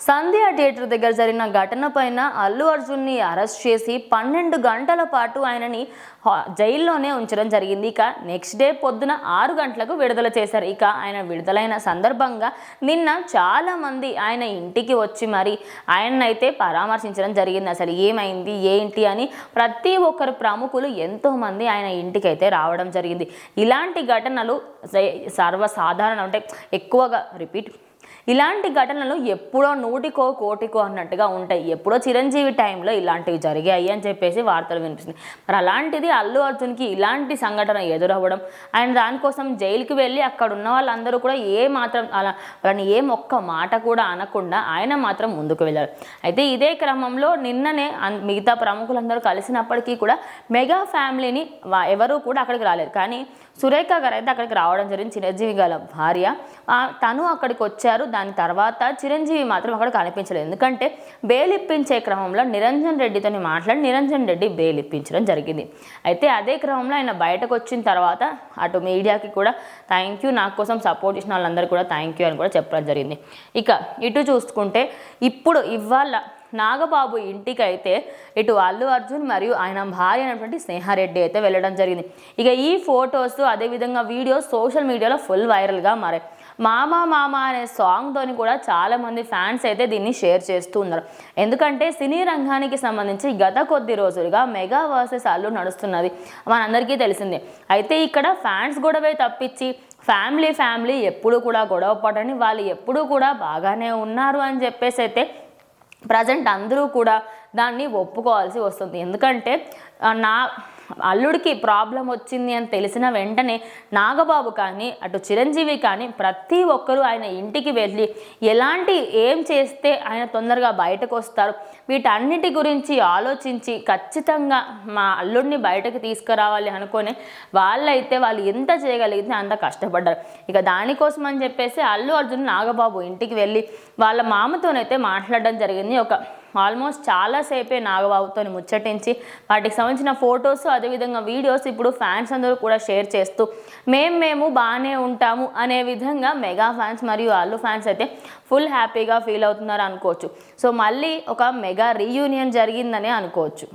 సంధ్య theatre దగ్గర జరిగిన ఘటన పైన అల్లు అర్జున్ని అరెస్ట్ చేసి పన్నెండు గంటల పాటు ఆయనని జైల్లోనే ఉంచడం జరిగింది. ఇక నెక్స్ట్ డే పొద్దున ఆరు గంటలకు విడుదల చేశారు. ఇక ఆయన విడుదలైన సందర్భంగా నిన్న చాలామంది ఆయన ఇంటికి వచ్చి మరి ఆయన్నైతే పరామర్శించడం జరిగింది. అసలు ఏమైంది ఏంటి అని ప్రతి ఒక్కరు ప్రముఖులు ఎంతో మంది ఆయన ఇంటికి అయితే రావడం జరిగింది. ఇలాంటి ఘటనలు స- సర్వసాధారణం అంటే ఎక్కువగా రిపీట్ ఇలాంటి ఘటనలు ఎప్పుడో నూటికో కోటికో అన్నట్టుగా ఉంటాయి. ఎప్పుడో చిరంజీవి టైంలో ఇలాంటివి జరిగాయి అని చెప్పేసి వార్తలు వినిపిస్తుంది మరి అలాంటిది అల్లు అర్జున్కి ఇలాంటి సంఘటన ఎదురవ్వడం ఆయన దానికోసం జైలుకి వెళ్ళి అక్కడ ఉన్న వాళ్ళందరూ కూడా ఏ మాత్రం అలా వాళ్ళని ఏం ఒక్క మాట కూడా అనకుండా ఆయన మాత్రం ముందుకు వెళ్ళారు. అయితే ఇదే క్రమంలో నిన్ననే మిగతా ప్రముఖులందరూ కలిసినప్పటికీ కూడా మెగా ఫ్యామిలీని ఎవరూ కూడా అక్కడికి రాలేదు. కానీ సురేఖ గారు అయితే అక్కడికి రావడం జరిగింది. చిరంజీవి గల భార్య. తను అక్కడికి వచ్చారు. దాని తర్వాత చిరంజీవి మాత్రం అక్కడ కనిపించలేదు. ఎందుకంటే బెయిల్ ఇప్పించే క్రమంలో నిరంజన్ రెడ్డితో మాట్లాడి నిరంజన్ రెడ్డి బెయిల్ ఇప్పించడం జరిగింది. అయితే అదే క్రమంలో ఆయన బయటకు వచ్చిన తర్వాత అటు మీడియాకి కూడా థ్యాంక్ యూ నా కోసం సపోర్ట్ ఇచ్చిన వాళ్ళందరూ కూడా థ్యాంక్ యూ అని కూడా చెప్పడం జరిగింది. ఇక ఇటు చూసుకుంటే ఇప్పుడు ఇవాళ నాగబాబు ఇంటికి అయితే ఇటు అల్లు అర్జున్ మరియు ఆయన భార్య అయినటువంటి స్నేహారెడ్డి అయితే వెళ్ళడం జరిగింది. ఇక ఈ ఫొటోస్ అదేవిధంగా వీడియోస్ సోషల్ మీడియాలో ఫుల్ వైరల్గా మారాయి. మామా మామా అనే సాంగ్తోని కూడా చాలామంది ఫ్యాన్స్ అయితే దీన్ని షేర్ చేస్తూ ఉన్నారు ఎందుకంటే సినీ రంగానికి సంబంధించి గత కొద్ది రోజులుగా మెగా వర్సెస్ అల్లు నడుస్తున్నది మనందరికీ తెలిసిందే. అయితే ఇక్కడ ఫ్యాన్స్ గొడవే తప్పించి ఫ్యామిలీ ఫ్యామిలీ ఎప్పుడు కూడా గొడవ పడని వాళ్ళు ఎప్పుడు కూడా బాగానే ఉన్నారు అని చెప్పేసి అయితే ప్రజెంట్ అందరూ కూడా దాన్ని ఒప్పుకోవాల్సి వస్తుంది. ఎందుకంటే నా అల్లుడికి ప్రాబ్లం వచ్చింది అని తెలిసిన వెంటనే నాగబాబు కానీ అటు చిరంజీవి కానీ ప్రతి ఒక్కరూ ఆయన ఇంటికి వెళ్ళి ఎలాంటి ఏం చేస్తే ఆయన తొందరగా బయటకు వస్తారు? వీటన్నిటి గురించి ఆలోచించి ఖచ్చితంగా మా అల్లుడిని బయటకు తీసుకురావాలి అనుకొని వాళ్ళైతే వాళ్ళు ఎంత చేయగలిగితే అంత కష్టపడ్డారు. ఇక దానికోసం అని చెప్పేసి అల్లు అర్జున్ నాగబాబు ఇంటికి వెళ్ళి వాళ్ళ మామతోనైతే మాట్లాడడం జరిగింది. ఒక ఆల్మోస్ట్ చాలాసేపే నాగబాబుతో ముచ్చటించి వాటికి సంబంధించిన ఫొటోస్ అదేవిధంగా వీడియోస్ ఇప్పుడు ఫ్యాన్స్ అందరూ కూడా షేర్ చేస్తూ మేము మేము బాగానే ఉంటాము అనే విధంగా మెగా ఫ్యాన్స్ మరియు అల్లు ఫ్యాన్స్ అయితే ఫుల్ హ్యాపీగా ఫీల్ అవుతున్నారు అనుకోవచ్చు. సో మళ్ళీ ఒక మెగా రీయూనియన్ జరిగిందనే అనుకోవచ్చు.